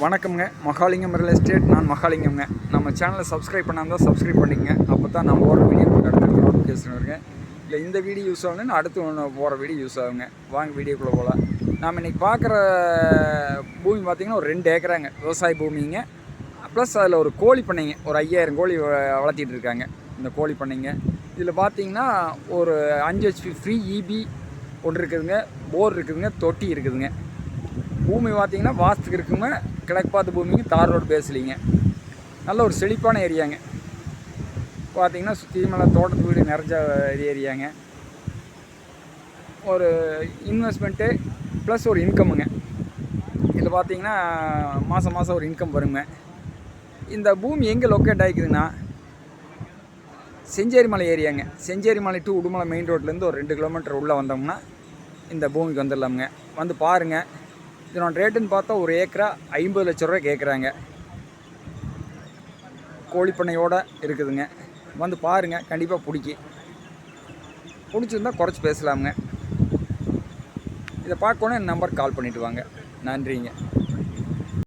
வணக்கம்ங்க. Mahalingam real estate. நான் மகாலிங்கம்ங்க. நம்ம சேனலை சப்ஸ்கிரைப் பண்ணாமல் சப்ஸ்கிரைப் பண்ணிக்கங்க. அப்போ தான் நம்ம போகிற வீடியோ உங்களுக்கு அடுத்த நோட்டிஃபிகேஷன் வருங்க. இல்லை இந்த வீடியோ யூஸ் ஆகுன்னு அடுத்து ஒன்று போகிற வீடியோ யூஸ் ஆகுங்க. வாங்க வீடியோக்குள்ளே போகலாம் நாம் இன்றைக்கி பார்க்குற பூமி பார்த்திங்கன்னா ஒரு ரெண்டு ஏக்கராங்க. விவசாய பூமிங்க. ப்ளஸ் அதில் ஒரு கோழி பண்ணைங்க. ஒரு ஐயாயிரம் கோழி வ- வளர்த்திட்டு இருக்காங்க. இந்த கோழி பண்ணைங்க. இதில் பார்த்தீங்கன்னா ஒரு அஞ்சு ஹெச்பி ஃப்ரீ இபி ஒன்று இருக்குதுங்க. போர் இருக்குதுங்க. தொட்டி இருக்குதுங்க. பூமி பார்த்தீங்கன்னா வாஸ்துக்கு இருக்குங்க. கிழக்கு பார்த்து பூமிக்கு தார் ரோடு பேசலிங்க நல்ல ஒரு செழிப்பான ஏரியாங்க. பார்த்திங்கன்னா சுற்றி மேலே தோட்டத்து வீடு நிறைஞ்ச ஏரியாங்க. ஒரு இன்வெஸ்ட்மெண்ட்டு ப்ளஸ் ஒரு இன்கம்முங்க இதில் பார்த்தீங்கன்னா மாதம் மாதம் ஒரு இன்கம் வருங்க. இந்த பூமி எங்கே லொக்கேட் ஆகிக்குதுன்னா செஞ்சேரி மலை ஏரியாங்க செஞ்சேரி மலை டு உடுமலை மெயின் ரோட்லேருந்து ஒரு ரெண்டு கிலோமீட்டர் உள்ளே வந்தோம்னா இந்த பூமிக்கு வந்துடலாமுங்க. வந்து பாருங்கள் இதனோட ரேட்டுன்னு பார்த்தா ஒரு ஏக்கரா ஐம்பது லட்ச ரூபா கேட்குறாங்க கோழிப்பண்ணையோடு இருக்குதுங்க. வந்து பாருங்கள் கண்டிப்பாக பிடிக்கி. பிடிச்சிருந்தா குறைச்சி பேசலாமுங்க. இதை பார்க்கணும் என் நம்பர் கால் பண்ணிவிட்டு வாங்க. நன்றிங்க.